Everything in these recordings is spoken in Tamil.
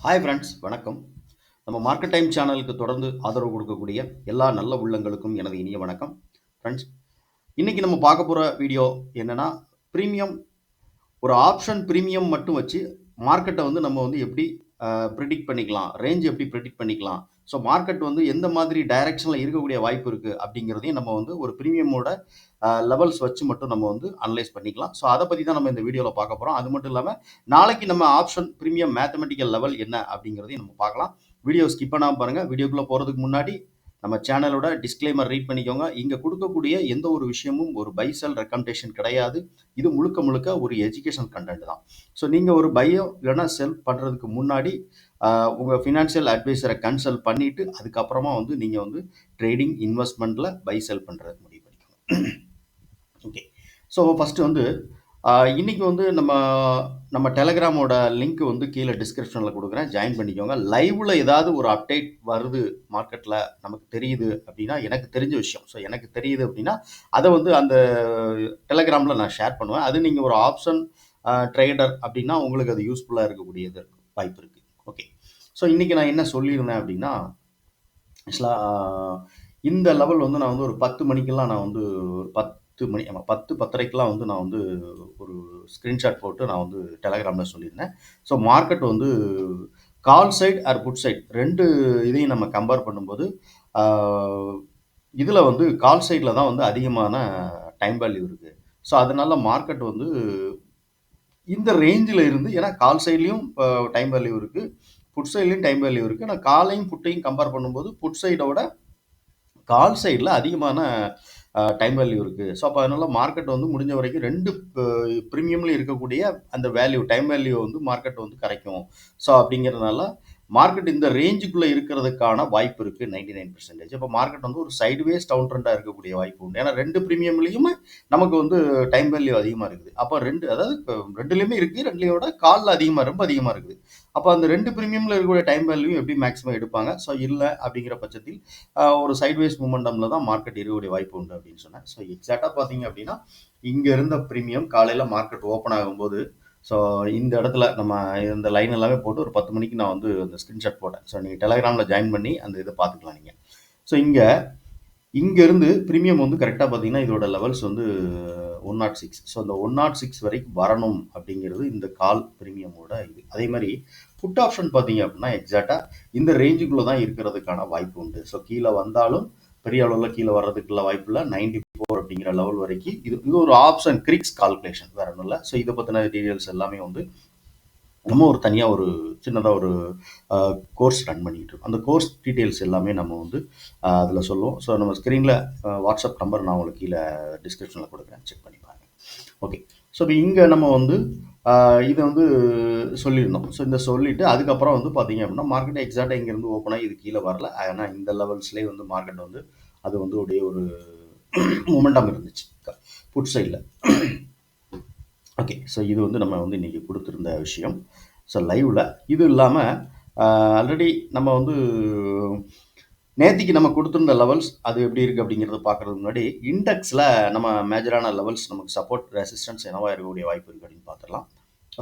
ஹாய் ஃப்ரெண்ட்ஸ் வணக்கம். நம்ம மார்க்கெட் டைம் சேனலுக்கு தொடர்ந்து ஆதரவு கொடுக்கக்கூடிய எல்லா நல்ல உள்ளங்களுக்கும் எனது இனிய வணக்கம். ஃப்ரெண்ட்ஸ் இன்றைக்கி நம்ம பார்க்க போகிற வீடியோ என்னென்னா ப்ரீமியம் ஒரு ஆப்ஷன் ப்ரீமியம் மட்டும் வச்சு மார்க்கெட்டை வந்து நம்ம வந்து எப்படி ப்ரிடிக்ட் பண்ணிக்கலாம் ரேஞ்ச் எப்படி ப்ரிடிக்ட் பண்ணிக்கலாம் ஸோ மார்க்கெட் வந்து எந்த மாதிரி டைரக்ஷனில் இருக்கக்கூடிய வாய்ப்பு இருக்குது அப்படிங்கிறதையும் நம்ம வந்து ஒரு ப்ரீமியமோட லெவல்ஸ் வச்சு மட்டும் நம்ம வந்து அனலைஸ் பண்ணிக்கலாம். ஸோ அதை பற்றி தான் நம்ம இந்த வீடியோவில் பார்க்க போகிறோம் அது மட்டும் இல்லாமல் நாளைக்கு நம்ம ஆப்ஷன் ப்ரீமியம் மேத்தமெட்டிக்கல் லெவல் என்ன அப்படிங்கிறதையும் நம்ம பார்க்கலாம். வீடியோ ஸ்கிப் பண்ணாமல் பாருங்கள் வீடியோக்குள்ளே போகிறதுக்கு முன்னாடி நம்ம சேனலோட டிஸ்க்ளைமர் ரீட் பண்ணிக்கோங்க. இங்கே கொடுக்கக்கூடிய எந்த ஒரு விஷயமும் ஒரு பை செல் ரெக்கமெண்டேஷன் கிடையாது. இது முழுக்க முழுக்க ஒரு எஜுகேஷன் கண்டென்ட் தான். ஸோ நீங்கள் ஒரு பையோ இல்லைன்னா செல் பண்ணுறதுக்கு முன்னாடி உங்கள் ஃபினான்ஷியல் அட்வைசரை கன்சல்ட் பண்ணிவிட்டு அதுக்கப்புறமா வந்து நீங்கள் வந்து ட்ரேடிங் இன்வெஸ்ட்மெண்ட்டில் பை செல் பண்ணுறது முடிவு பண்ணிக்கோங்க. ஓகே ஸோ ஃபஸ்ட்டு வந்து இன்றைக்கி இன்னைக்கு வந்து நம்ம நம்ம டெலகிராமோட லிங்க் வந்து கீழே டிஸ்கிரிப்ஷனில் கொடுக்குறேன். ஜாயின் பண்ணிக்கோங்க. லைவ்ல ஏதாவது ஒரு அப்டேட் வருது மார்க்கெட்டில் நமக்கு தெரியுது அப்படின்னா எனக்கு தெரிஞ்ச விஷயம். ஸோ எனக்கு தெரியுது அப்படின்னா அதை வந்து அந்த டெலகிராமில் நான் ஷேர் பண்ணுவேன். அது நீங்கள் ஒரு ஆப்ஷன் ட்ரேடர் அப்படின்னா உங்களுக்கு அது யூஸ்ஃபுல்லாக இருக்கக்கூடியது வாய்ப்பு இருக்குது ஓகே ஸோ இன்றைக்கி நான் என்ன சொல்லியிருந்தேன் அப்படின்னா ஆக்சுவலாக இந்த லெவல் வந்து நான் வந்து ஒரு பத்து மணிக்கெல்லாம் நான் வந்து ஒரு பத்து மணி ஆமாம் பத்து பத்தரைக்கெலாம் வந்து நான் வந்து ஒரு ஸ்க்ரீன்ஷாட் போட்டு நான் வந்து டெலகிராமில் சொல்லியிருந்தேன். ஸோ மார்க்கெட் வந்து call side or put side ரெண்டு இதையும் நம்ம கம்பேர் பண்ணும்போது இதில் வந்து கால் சைடில் தான் வந்து அதிகமான டைம் வேல்யூ இருக்குது ஸோ அதனால மார்க்கெட் வந்து இந்த ரேஞ்சில் இருந்து ஏன்னா கால் சைட்லேயும் டைம் வேல்யூ இருக்குது புட் சைட்லேயும் டைம் வேல்யூ இருக்குது ஆனால் காலையும் புட்டையும் கம்பேர் பண்ணும்போது புட் சைடோட கால் சைடில் அதிகமான டைம் வேல்யூ இருக்குது ஸோ அப்போ அதனால் மார்க்கெட் வந்து முடிஞ்ச வரைக்கும் ரெண்டு ப்ரீமியம்லையும் இருக்கக்கூடிய அந்த வேல்யூ டைம் வேல்யூ வந்து மார்க்கெட் வந்து கரைக்கும். ஸோ அப்படிங்கிறதுனால மார்க்கெட் இந்த ரேஞ்சுக்குள்ளே இருக்கிறதுக்கான வாய்ப்பு இருக்குது நைன்டி நைன் பர்சன்டேஜ் அப்போ மார்க்கெட் வந்து ஒரு சைடுவேஸ் டவுன் ட்ரெண்டாக இருக்கக்கூடிய வாய்ப்பு உண்டு. ஏன்னா ரெண்டு ப்ரீமியம்லேயுமே நமக்கு வந்து டைம் வேல்யூ அதிகமாக இருக்குது. அப்போ ரெண்டு அதாவது ரெண்டுலேயுமே இருக்குது ரெண்டுலையோட காலில் அதிகமாக ரொம்ப அதிகமாக இருக்குது. அப்போ அந்த ரெண்டு ப்ரீமியமில் இருக்கக்கூடிய டைம் வேல்யூ எப்படி மேக்ஸிமம் எடுப்பாங்க? ஸோ இல்லை அப்படிங்கிற பட்சத்தில் ஒரு சைட்வேஸ் மூமெண்டமில் தான் மார்க்கெட் இருக்கக்கூடிய வாய்ப்பு உண்டு அப்படின்னு சொன்னேன். ஸோ எக்ஸாக்டாக பார்த்தீங்க அப்படின்னா இங்கே இருந்த ப்ரீமியம் காலையில் மார்க்கெட் ஓப்பன் ஆகும்போது ஸோ இந்த இடத்துல நம்ம இந்த லைன் எல்லாமே போட்டு ஒரு பத்து மணிக்கு நான் வந்து அந்த ஸ்க்ரீன்ஷாட் போட்டேன். ஸோ நீங்கள் டெலகிராமில் ஜாயின் பண்ணி அந்த இதை பார்த்துக்கலாம் நீங்கள் ஸோ இங்கே இங்கேருந்து ப்ரீமியம் வந்து கரெக்டாக பார்த்தீங்கன்னா இதோட லெவல்ஸ் வந்து ஒன் நாட் சிக்ஸ் ஸோ அந்த ஒன் நாட் சிக்ஸ் வரைக்கும் வரணும் அப்படிங்கிறது இந்த கால் ப்ரீமியமோட இது. அதே மாதிரி புட் ஆப்ஷன் பார்த்தீங்க அப்படின்னா எக்ஸாக்டாக இந்த ரேஞ்சுக்குள்ளே தான் இருக்கிறதுக்கான வாய்ப்பு உண்டு. ஸோ கீழே வந்தாலும் பெரிய அளவில் கீழே வர்றதுக்குள்ள வாய்ப்பு இல்லை. நைன்டி ஃபோர் அப்படிங்கிற லெவல் வரைக்கும் இது இது ஒரு ஆப்ஷன் கிரிக்ஸ் கால்குலேஷன் வேற ஒன்றும் இல்லை. ஸோ இதை பற்றின டீட்டெயில்ஸ் எல்லாமே வந்து நம்ம ஒரு தனியாக ஒரு சின்னதாக ஒரு கோர்ஸ் ரன் பண்ணிக்கிட்டு இருக்கோம். அந்த கோர்ஸ் டீட்டெயில்ஸ் எல்லாமே நம்ம வந்து அதில் சொல்லுவோம். ஸோ நம்ம ஸ்க்ரீனில் வாட்ஸ்அப் நம்பர் நான் உங்களுக்கு கீழே டிஸ்கிரிப்ஷனில் கொடுக்குறேன். செக் பண்ணி பாருங்கள் ஓகே ஸோ இப்போ இங்கே நம்ம வந்து இதை வந்து சொல்லியிருந்தோம். ஸோ இந்த சொல்லிவிட்டு அதுக்கப்புறம் வந்து பார்த்தீங்க அப்படின்னா மார்க்கெட் எக்ஸாக்டாக இங்கேருந்து ஓப்பன் ஆகி இது கீழே வரல. ஆனால் இந்த லெவல்ஸ்லேயே வந்து மார்க்கெட் வந்து அது வந்து அப்படியே ஒரு மூமெண்டம் இருந்துச்சு. புட் சைடில் ஓகே ஸோ இது வந்து நம்ம வந்து இன்றைக்கி கொடுத்துருந்த விஷயம். ஸோ லைவில் இது இல்லாமல் ஆல்ரெடி நம்ம வந்து நேத்திக்கு நம்ம கொடுத்துருந்த லெவல்ஸ் அது எப்படி இருக்குது அப்படிங்கிறத பார்க்குறதுக்கு முன்னாடி இண்டெக்ஸில் நம்ம மேஜரான லெவல்ஸ் நமக்கு சப்போர்ட் ரெசிஸ்டன்ஸ் என்னவாக இருக்கக்கூடிய வாய்ப்பு இருக்குது அப்படின்னு பார்த்துடலாம்.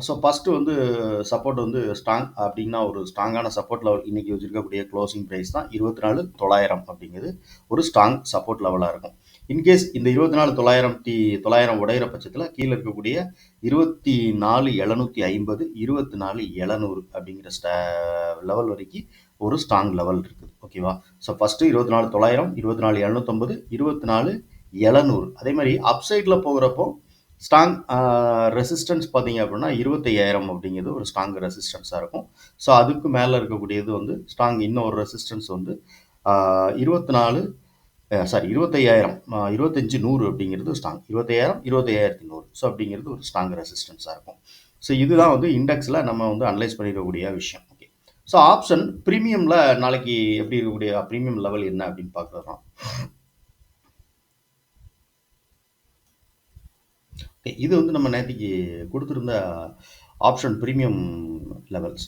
ஸோ ஃபஸ்ட்டு வந்து சப்போர்ட் வந்து ஸ்ட்ராங் அப்படின்னா ஒரு ஸ்ட்ராங்கான சப்போர்ட் லெவல் இன்றைக்கி வச்சுருக்கக்கூடிய க்ளோசிங் ப்ரைஸ் தான் இருபத்தி நாலு தொள்ளாயிரம் அப்படிங்கிறது ஒரு ஸ்ட்ராங் சப்போர்ட் லெவலாக இருக்கும். இன்கேஸ் இந்த இருபத்தி நாலு தொள்ளாயிரம் டி தொள்ளாயிரம் உடையிற பட்சத்தில் கீழே இருக்கக்கூடிய இருபத்தி நாலு எழுநூற்றி ஐம்பது இருபத்தி நாலு எழுநூறு அப்படிங்கிற ஸ்டா லெவல் வரைக்கும் ஒரு ஸ்ட்ராங் லெவல் இருக்குது. ஓகேவா ஸோ ஃபஸ்ட்டு இருபத்தி நாலு தொள்ளாயிரம் இருபத்தி நாலு எழுநூத்தொம்பது இருபத்தி நாலு எழுநூறு. அதே மாதிரி அப்சைடில் போகிறப்போ ஸ்ட்ராங் ரெசிஸ்டன்ஸ் பார்த்தீங்க அப்படின்னா இருபத்தையாயிரம் அப்படிங்கிறது ஒரு ஸ்ட்ராங் ரெசிஸ்டன்ஸாக இருக்கும். ஸோ அதுக்கு மேலே இருக்கக்கூடியது வந்து ஸ்ட்ராங் இன்னொரு ரெசிஸ்டன்ஸ் வந்து இருபத்தி நாலு சாரி இருபத்தையாயிரம் இருபத்தஞ்சி நூறு அப்படிங்கிறது ஸ்ட்ராங் இருபத்தையாயிரம் இருபத்தையாயிரத்தி நூறு. ஸோ அப்படிங்கிறது ஒரு ஸ்ட்ராங் ரெசிஸ்டன்ஸாக இருக்கும். ஸோ இதுதான் வந்து இண்டெக்ஸில் நம்ம வந்து அனலைஸ் பண்ணிடக்கூடிய விஷயம். ஓகே ஸோ ஆப்ஷன் ப்ரீமியமில் நாளைக்கு எப்படி இருக்கக்கூடிய ப்ரீமியம் லெவல் என்ன அப்படின்னு பார்க்குறோம். ஓகே இது வந்து நம்ம நேற்றுக்கு கொடுத்துருந்த ஆப்ஷன் ப்ரீமியம் லெவல்ஸ்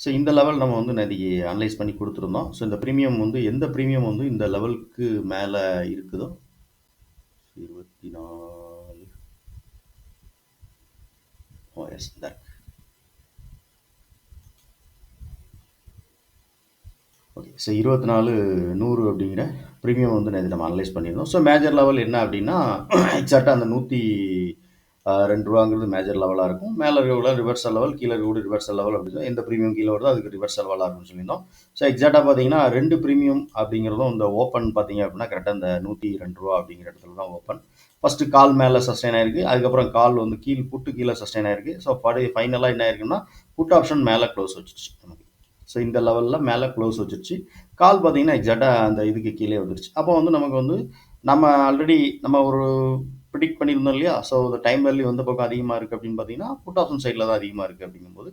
ஸோ இந்த லெவல் நம்ம வந்து நேற்றுக்கு அனலைஸ் பண்ணி கொடுத்துருந்தோம். ஸோ இந்த ப்ரீமியம் வந்து எந்த ப்ரீமியம் வந்து இந்த லெவலுக்கு மேலே இருக்குதோ? இருபத்தி நாலு ஓ oh, எஸ் இந்த ஓகே ஸோ இருபத்தி நாலு நூறு அப்படிங்கிற ப்ரீமியம் வந்து நேற்று நம்ம அனலைஸ் பண்ணியிருந்தோம். ஸோ மேஜர் லெவல் என்ன அப்படின்னா எக்ஸாக்டாக அந்த நூற்றி ரெண்டு ரூபாங்கிறது மேஜர் லெவலாக இருக்கும். மேலே இருக்கக்கூட ரிவர்சல் லெவல் கீழே இருக்கக்கூட ரிவர்சல் லெவல் அப்படி எந்த ப்ரீமியம் கீழே வருதோ அதுக்கு ரிவர்சல் லெவலாக இருக்கும்னு சொல்லியிருந்தோம். ஸோ எக்ஸாக்டாக பார்த்தீங்கன்னா ரெண்டு ப்ரீமியம் அப்படிங்கிறதும் இந்த ஓப்பன் பார்த்தீங்க அப்படின்னா கரெக்டாக இந்த நூற்றி ரெண்டு ரூபா அப்படிங்கிற இடத்துல தான் ஓப்பன் ஃபஸ்ட்டு கால் மேலே சஸ்டெயின் ஆயிருக்கு. அதுக்கப்புறம் கால் வந்து கீழ் புட்டு கீழே சஸ்டெயின் ஆயிருக்கு. ஸோ படி ஃபைனலாக என்ன ஆயிருக்குன்னா புட் ஆப்ஷன் மேலே க்ளோஸ் வச்சிருச்சு நமக்கு. ஸோ இந்த லெவலில் மேலே க்ளோஸ் வச்சிருச்சு. கால் பார்த்தீங்கன்னா எக்ஸாக்டாக அந்த இதுக்கு கீழே வந்துருச்சு. அப்போ வந்து நமக்கு வந்து நம்ம ஆல்ரெடி நம்ம ஒரு ப்ரிடிக்ட் பண்ணியிருந்தோம் இல்லையா? ஸோ இந்த டைம் வேல்யூ எந்த பக்கம் அதிகமாக இருக்குது அப்படின்னு பார்த்தீங்கன்னா புட் ஆப்ஷன் சைடில் தான் அதிகமாக இருக்குது அப்படிங்கும்போது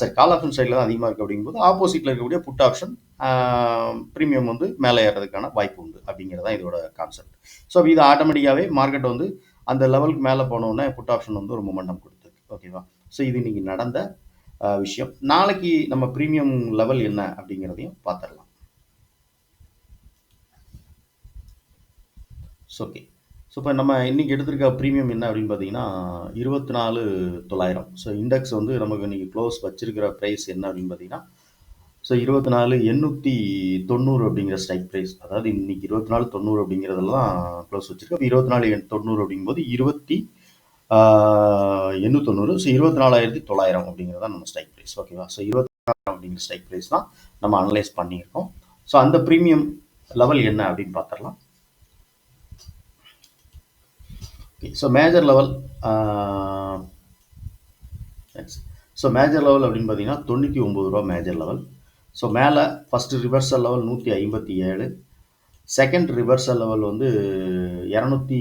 சரி கால் ஆப்ஷன் சைடில் தான் அதிகமாக இருக்குது அப்படிங்கும்போது ஆப்போசிட்டில் இருக்கக்கூடிய புட் ஆப்ஷன் ப்ரீமியம் வந்து மேலே ஏறதுக்கான வாய்ப்பு உண்டு அப்படிங்கிறது தான் இதோட கான்செப்ட் ஸோ இது ஆட்டோமேட்டிக்காகவே மார்க்கெட் வந்து அந்த லெவலுக்கு மேலே போனோன்னே புட் ஆப்ஷன் வந்து ஒரு மொமெண்டம் கொடுத்துருக்கு. ஓகேவா ஸோ இது இன்னைக்கு நடந்த விஷயம். நாளைக்கு நம்ம ப்ரீமியம் லெவல் என்ன அப்படிங்கிறதையும் பார்த்துடலாம். ஓகே ஸோ இப்போ நம்ம இன்றைக்கி எடுத்திருக்க ப்ரீமியம் என்ன அப்படின்னு பார்த்தீங்கன்னா இருபத்தி நாலு தொள்ளாயிரம். ஸோ இண்டெக்ஸ் வந்து நமக்கு இன்றைக்கி க்ளோஸ் வச்சிருக்கிற ப்ரைஸ் என்ன அப்படின்னு பார்த்தீங்கன்னா ஸோ இருபத்தி நாலு எண்ணூற்றி தொண்ணூறு அப்படிங்கிற ஸ்ட்ரைக் ப்ரைஸ் அதாவது இன்றைக்கி இருபத்தி நாலு தொண்ணூறு அப்படிங்கிறதெல்லாம் க்ளோஸ் வச்சுருக்கு. அப்போ இருபத்தி நாலு தொண்ணூறு அப்படிங்கும்போது இருபத்தி எண்ணூத்தொண்ணூறு. ஸோ இருபத்தி நாலாயிரத்தி தொள்ளாயிரம் அப்படிங்கிறது தான் நம்ம ஸ்ட்ரைக் ப்ரைஸ் ஓகேவா ஸோ இருபத்தி நாலாயிரம் அப்படிங்கிற ஸ்ட்ரைக் ப்ரைஸ் தான் நம்ம அனலைஸ் பண்ணியிருக்கோம். ஸோ அந்த ப்ரீமியம் லெவல் என்ன அப்படின்னு பார்த்துடலாம் okay so major level so major level அப்படின்னு பார்த்தீங்கன்னா தொண்ணூற்றி ஒம்பது ரூபா மேஜர் லெவல் ஸோ மேலே ஃபஸ்ட்டு ரிவர்சல் லெவல் நூற்றி ஐம்பத்தி ஏழு. செகண்ட் ரிவர்சல் லெவல் வந்து இரநூத்தி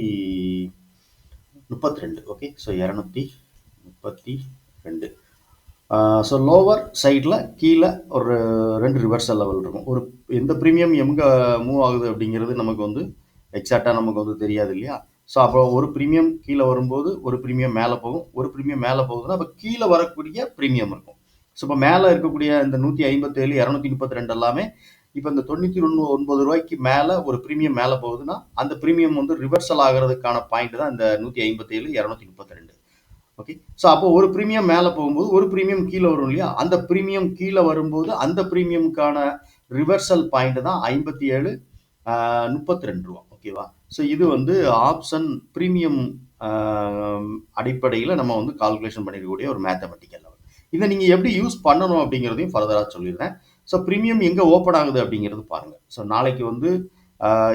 முப்பத்தி ரெண்டு. ஓகே ஸோ இரநூத்தி முப்பத்தி ரெண்டு. ஸோ லோவர் சைடில் கீழே ஒரு ரெண்டு ரிவர்சல் லெவல் இருக்கும். ஒரு எந்த ப்ரீமியம் எங்கே மூவ் ஆகுது அப்படிங்கிறது நமக்கு வந்து எக்ஸாக்டாக நமக்கு வந்து தெரியாது இல்லையா? ஸோ அப்போ ஒரு ப்ரீமியம் கீழே வரும்போது ஒரு ப்ரீமியம் மேலே போகும். ஒரு ப்ரீமியம் மேலே போகுதுன்னா அப்போ கீழே வரக்கூடிய ப்ரீமியம் இருக்கும். ஸோ இப்போ மேலே இருக்கக்கூடிய இந்த நூற்றி ஐம்பத்தேழு இரநூத்தி முப்பத்தி ரெண்டு எல்லாமே இப்போ இந்த தொண்ணூற்றி ஒன்று ஒன்பது ரூபாய்க்கு மேலே ஒரு ப்ரீமியம் மேலே போகுதுன்னா அந்த ப்ரீமியம் வந்து ரிவர்சல் ஆகிறதுக்கான பாயிண்ட் தான் இந்த நூற்றி ஐம்பத்தேழு இரநூத்தி முப்பத்தி ரெண்டு ஓகே ஸோ அப்போ ஒரு ப்ரீமியம் மேலே போகும்போது ஒரு ப்ரீமியம் கீழே வரும் இல்லையா? அந்த ப்ரீமியம் கீழே வரும்போது அந்த ப்ரீமியமுக்கான ரிவர்சல் பாயிண்ட் தான் ஐம்பத்தி ஏழு முப்பத்தி ரெண்டு ரூபா ஓகேவா ஸோ இது வந்து ஆப்ஷன் ப்ரீமியம் அடிப்படையில் நம்ம வந்து கால்குலேஷன் பண்ணிருக்கக்கூடிய ஒரு மேத்தமெட்டிக்கல் லெவல் இதை நீங்கள் எப்படி யூஸ் பண்ணணும் அப்படிங்கிறதையும் ஃபர்தராக சொல்லிடுறேன். ஸோ ப்ரீமியம் எங்கே ஓப்பன் ஆகுது அப்படிங்கிறது பாருங்கள் ஸோ நாளைக்கு வந்து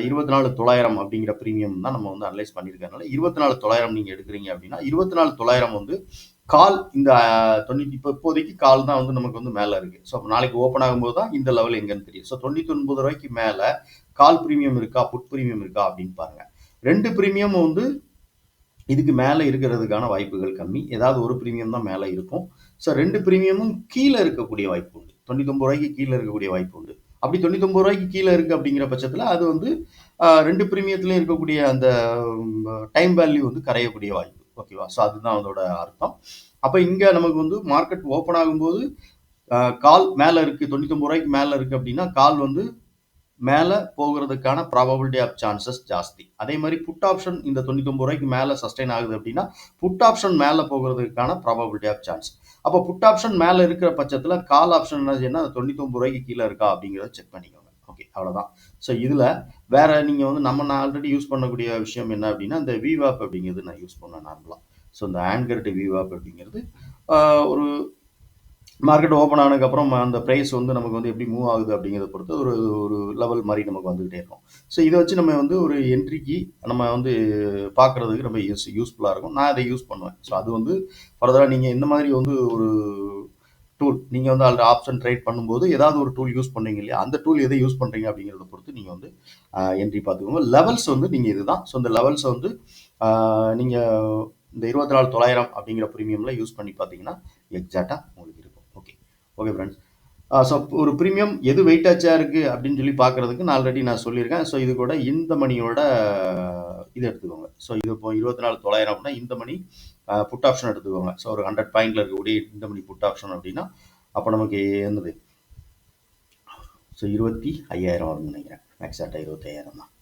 இருபத்தி நாலு தொள்ளாயிரம் அப்படிங்கிற ப்ரீமியம் தான் நம்ம வந்து அனலைஸ் பண்ணியிருக்கனால இருபத்தி நாலு தொள்ளாயிரம் நீங்கள் எடுக்கிறீங்க அப்படின்னா இருபத்தி நாலு தொள்ளாயிரம் வந்து கால் இந்த தொண்ணூற்றி இப்போ இப்போதைக்கு கால் தான் வந்து நமக்கு வந்து மேலே இருக்குது ஸோ நாளைக்கு ஓப்பன் ஆகும்போது தான் இந்த லெவல் எங்கேன்னு தெரியும். ஸோ தொண்ணூற்றி ஒன்பது ரூபாய்க்கு மேலே கால் ப்ரீமியம் இருக்கா புட் ப்ரீமியம் இருக்கா அப்படின்னு பாருங்க. ரெண்டு ப்ரீமியம் வந்து இதுக்கு மேலே இருக்கிறதுக்கான வாய்ப்புகள் கம்மி. ஏதாவது ஒரு ப்ரீமியம் தான் மேலே இருக்கும். ஸோ ரெண்டு ப்ரீமியமும் கீழே இருக்கக்கூடிய வாய்ப்பு உண்டு. தொண்ணூத்தொம்பது ரூபாய்க்கு கீழே இருக்கக்கூடிய வாய்ப்பு உண்டு. அப்படி தொண்ணூத்தொம்பது ரூபாய்க்கு கீழே இருக்குது அப்படிங்கிற பட்சத்தில் அது வந்து ரெண்டு ப்ரீமியத்துலையும் இருக்கக்கூடிய அந்த டைம் வேல்யூ வந்து கரையக்கூடிய வாய்ப்பு. ஓகேவா ஸோ அதுதான் அதோட அர்த்தம். அப்போ இங்கே நமக்கு வந்து மார்க்கெட் ஓப்பன் ஆகும்போது கால் மேலே இருக்குது தொண்ணூத்தொம்பது ரூபாய்க்கு மேலே இருக்குது அப்படின்னா கால் வந்து மேலே போகிறதுக்கான ப்ராபபிலிட்டி ஆஃப் சான்சஸ் ஜாஸ்தி. அதே மாதிரி புட் ஆப்ஷன் இந்த தொண்ணூத்தொம்பது ரூபாய்க்கு மேலே சஸ்டைன் ஆகுது அப்படின்னா புட் ஆப்ஷன் மேலே போகிறதுக்கான ப்ராபபிலிட்டி ஆஃப் சான்ஸ் அப்போ புட் ஆப்ஷன் மேலே இருக்கிற பட்சத்தில் கால் ஆப்ஷன் என்ன செய்யணும் அந்த தொண்ணூத்தொம்பது ரூபாய்க்கு கீழே இருக்கா அப்படிங்கிறத செக் பண்ணிக்கோங்க. ஓகே அவ்வளோதான் ஸோ இதில் வேற நீங்கள் வந்து நம்ம நான் ஆல்ரெடி யூஸ் பண்ணக்கூடிய விஷயம் என்ன அப்படின்னா இந்த விவாப் அப்படிங்கிறது நான் யூஸ் பண்ணேன் நார்மலாக ஸோ இந்த ஆன்கர்ட் விவாப் அப்படிங்கிறது ஒரு மார்க்கெட் ஓப்பன் ஆனதுக்கப்புறம் அந்த ப்ரைஸ் வந்து நமக்கு வந்து எப்படி மூவ் ஆகுது அப்படிங்கிறத பொறுத்து ஒரு ஒரு லெவல் மாதிரி நமக்கு வந்துகிட்டே இருக்கும். ஸோ இதை வச்சு நம்ம வந்து ஒரு என்ட்ரிக்கு நம்ம வந்து பார்க்குறதுக்கு ரொம்ப யூஸ் யூஸ்ஃபுல்லாக இருக்கும். நான் அதை யூஸ் பண்ணுவேன். ஸோ அது வந்து ஃபர்தராக நீங்கள் இந்த மாதிரி வந்து ஒரு டூல் நீங்கள் வந்து அதில் ஆப்ஷன் ட்ரேட் பண்ணும்போது ஏதாவது ஒரு டூல் யூஸ் பண்ணுறீங்க இல்லையா? அந்த டூல் எதை யூஸ் பண்ணுறீங்க அப்படிங்கிறத பொறுத்து நீங்கள் வந்து என்ட்ரி பார்த்துக்கோங்க. லெவல்ஸ் வந்து நீங்கள் இதுதான். ஸோ இந்த லெவல்ஸை வந்து நீங்கள் இந்த இருபத்தி நாலு தொள்ளாயிரம் அப்படிங்கிற ப்ரீமியமில் யூஸ் பண்ணி பார்த்தீங்கன்னா எக்ஸாக்டாக உங்களுக்கு ஓகே ஃப்ரெண்ட்ஸ் ஸோ ஒரு ப்ரீமியம் எது வெயிட்டாச்சாக இருக்குது அப்படின்னு சொல்லி பார்க்குறதுக்கு நான் ஆல்ரெடி நான் சொல்லியிருக்கேன். ஸோ இது கூட இந்த மணியோட uh, இது எடுத்துக்கோங்க. ஸோ இது இப்போ இருபத்தி நாலு தொள்ளாயிரம் அப்படின்னா இந்த மணி uh, புட் ஆப்ஷன் எடுத்துக்கோங்க. ஸோ ஒரு ஹண்ட்ரட் பாயிண்டில் இருக்கக்கூடிய இந்த மணி புட் ஆப்ஷன் அப்படின்னா அப்போ நமக்கு என்னது? ஸோ இருபத்தி ஐயாயிரம் வரும்னு நினைக்கிறேன். எக்ஸாக்டாக இருபத்தி ஐயாயிரம் தான்.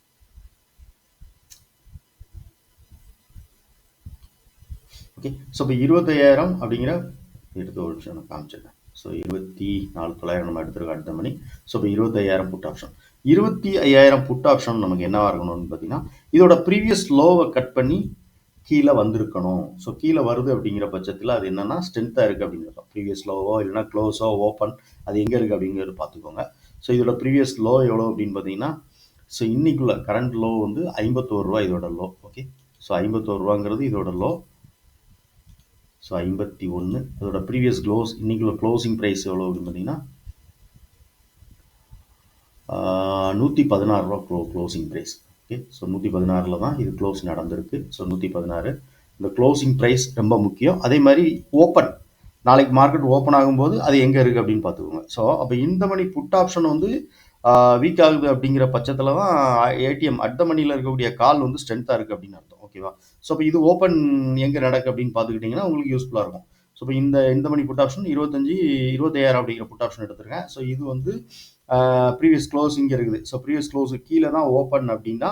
ஓகே ஸோ இப்போ இருபத்தையாயிரம் அப்படிங்கிற எடுத்து ஒரு நிமிஷம் நான் காமிச்சிடுறேன். ஸோ இருபத்தி நாலு தொள்ளாயிரம் நம்ம எடுத்துருக்கோம் அடுத்த மணி. ஸோ இப்போ இருபத்தையாயிரம் புட் ஆப்ஷன் இருபத்தி ஐயாயிரம் புட் ஆப்ஷன் நமக்கு என்னவாக இருக்கணும்னு பார்த்தீங்கன்னா இதோட ப்ரீவியஸ் லோவை கட் பண்ணி கீழே வந்திருக்கணும். ஸோ கீழே வருது அப்படிங்கிற பட்சத்தில் அது என்னன்னா ஸ்ட்ரென்த்தாக இருக்குது அப்படிங்கிறோம் ப்ரீவியஸ் லோவோ இல்லைனா க்ளோஸோ ஓப்பன் அது எங்கே இருக்குது அப்படிங்கிறது பார்த்துக்கோங்க ஸோ இதோட ப்ரீவியஸ் லோ எவ்வளோ அப்படின்னு பார்த்தீங்கன்னா ஸோ இன்றைக்குள்ள கரண்ட் லோ வந்து ஐம்பத்தோரு ரூபா இதோட லோ ஓகே ஸோ ஐம்பத்தோரு ரூபாங்கிறது இதோட லோ ஸோ ஐம்பத்தி ஒன்று அதோட ப்ரீவியஸ் க்ளோஸ் இன்றைக்குள்ள க்ளோசிங் ப்ரைஸ் எவ்வளோ அப்படின்னு பார்த்தீங்கன்னா நூற்றி பதினாறு ரூபா க்ளோ க்ளோசிங் ப்ரைஸ் ஓகே ஸோ நூற்றி பதினாறில் தான் இது க்ளோஸ் நடந்திருக்கு. ஸோ நூற்றி பதினாறு. இந்த க்ளோசிங் ப்ரைஸ் ரொம்ப முக்கியம். அதே மாதிரி ஓப்பன் நாளைக்கு மார்க்கெட் ஓப்பன் ஆகும்போது அது எங்கே இருக்குது அப்படின்னு பார்த்துக்கோங்க. ஸோ அப்போ இந்த மணி புட் ஆப்ஷன் வந்து வீக் ஆகுது அப்படிங்கிற பட்சத்தில் தான் ஏடிஎம் அடுத்த மணியில் இருக்கக்கூடிய கால் வந்து ஸ்ட்ரென்த்தாக இருக்குது அப்படின்னு அர்த்தம் ஓகேவா ஸோ இப்போ இது ஓப்பன் எங்கே நடக்கு அப்படின்னு பார்த்துக்கிட்டிங்கன்னா உங்களுக்கு யூஸ்ஃபுல்லாக இருக்கும். ஸோ இப்போ இந்த இந்த மணி புட் ஆப்ஷன் இருபத்தஞ்சி இருபத்தையாயிரம் அப்படிங்கிற புட் ஆப்ஷன் எடுத்திருக்கேன். ஸோ இது வந்து ப்ரீவியஸ் க்ளோஸ் இங்கே இருக்குது. ஸோ ப்ரீவியஸ் க்ளோஸுக்கு கீழே தான் ஓப்பன் அப்படின்னா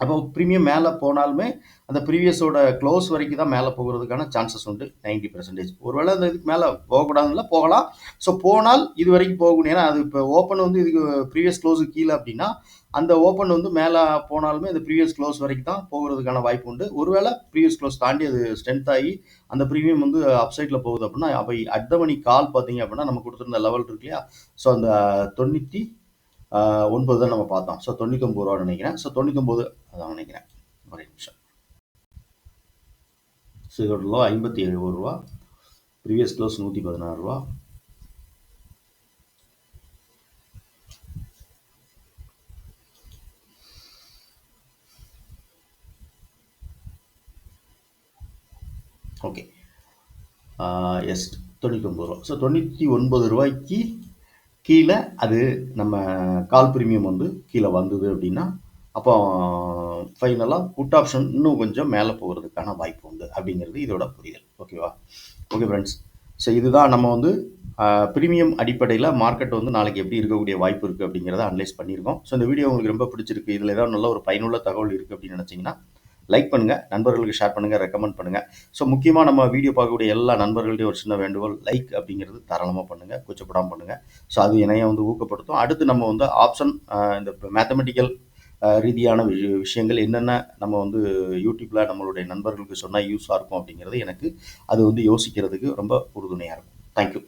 அப்போ ப்ரீமியம் மேலே போனாலுமே அந்த ப்ரீவியஸோட க்ளோஸ் வரைக்கும் தான் மேலே போகிறதுக்கான சான்சஸ் உண்டு. நைன்டி பர்சன்டேஜ் ஒருவேளை அந்த இதுக்கு மேலே போகக்கூடாதுல போகலாம். ஸோ போனால் இது வரைக்கும் போகணும். ஏன்னா அது இப்போ ஓப்பன் வந்து இதுக்கு ப்ரீவியஸ் க்ளோஸுக்கு கீழே அப்படின்னா அந்த ஓப்பன் வந்து மேலே போனாலுமே அந்த ப்ரீவியஸ் க்ளோஸ் வரைக்கும் தான் போகிறதுக்கான வாய்ப்பு உண்டு. ஒருவேளை ப்ரீவியஸ் க்ளோஸ் தாண்டி அது ஸ்ட்ரென்த் ஆகி அந்த ப்ரீமியம் வந்து அப்சைட்டில் போகுது அப்படின்னா அப்போ அடுத்த மணி கால் பார்த்தீங்க அப்படின்னா நம்ம கொடுத்துருந்த லெவல் இருக்கு இல்லையா? ஸோ அந்த தொண்ணூற்றி ஒன்பது தான் நம்ம பார்த்தோம். ஸோ தொண்ணூத்தொம்பது ரூபா நினைக்கிறேன். ஸோ தொண்ணூத்தொம்பது அதான் நினைக்கிறேன். ஒரே நிமிஷம். ஸோ இதோட லோ ஐம்பத்தி எழுபது ரூபா. ப்ரீவியஸ் க்ளோஸ் நூற்றி பதினாறு ரூபா. ஓகே எஸ் தொண்ணூத்தொம்பது ரூபா. ஸோ தொண்ணூற்றி ஒன்பது ரூபாய்க்கு கீழே அது நம்ம கால் ப்ரீமியம் வந்து கீழே வந்தது அப்படின்னா அப்போ ஃபைனலாக புட் ஆப்ஷன் இன்னும் கொஞ்சம் மேலே போகிறதுக்கான வாய்ப்பு உண்டு அப்படிங்கிறது இதோட புரிதல். ஓகேவா ஓகே ஃப்ரெண்ட்ஸ் ஸோ இதுதான் நம்ம வந்து ப்ரீமியம் அடிப்படையில் மார்க்கெட் வந்து நாளைக்கு எப்படி இருக்கக்கூடிய வாய்ப்பு இருக்குது அப்படிங்கிறத அனலைஸ் பண்ணியிருக்கோம். ஸோ இந்த வீடியோ உங்களுக்கு ரொம்ப பிடிச்சிருக்கு. இதில் ஏதாவது நல்ல ஒரு பயனுள்ள தகவல் இருக்குது அப்படின்னு நினச்சிங்கன்னா லைக் பண்ணுங்கள் நண்பர்களுக்கு ஷேர் பண்ணுங்கள் ரெக்கமெண்ட் பண்ணுங்கள் ஸோ முக்கியமாக நம்ம வீடியோ பார்க்கக்கூடிய எல்லா நண்பர்கள்டையும் ஒரு சின்ன வேண்டுகோள் லைக் அப்படிங்கிறது தாராளமாக பண்ணுங்கள் கூச்சப்படாமல் பண்ணுங்கள் ஸோ அது இணையம் வந்து ஊக்கப்படுத்தும். அடுத்து நம்ம வந்து ஆப்ஷன் இந்த மேத்தமெட்டிக்கல் ரீதியான விஷ விஷயங்கள் என்னென்ன நம்ம வந்து யூடியூப்பில் நம்மளுடைய நண்பர்களுக்கு சொன்னால் யூஸாக இருக்கும் அப்படிங்கிறது எனக்கு அது வந்து யோசிக்கிறதுக்கு ரொம்ப உறுதுணையாக இருக்கும். தேங்க்யூ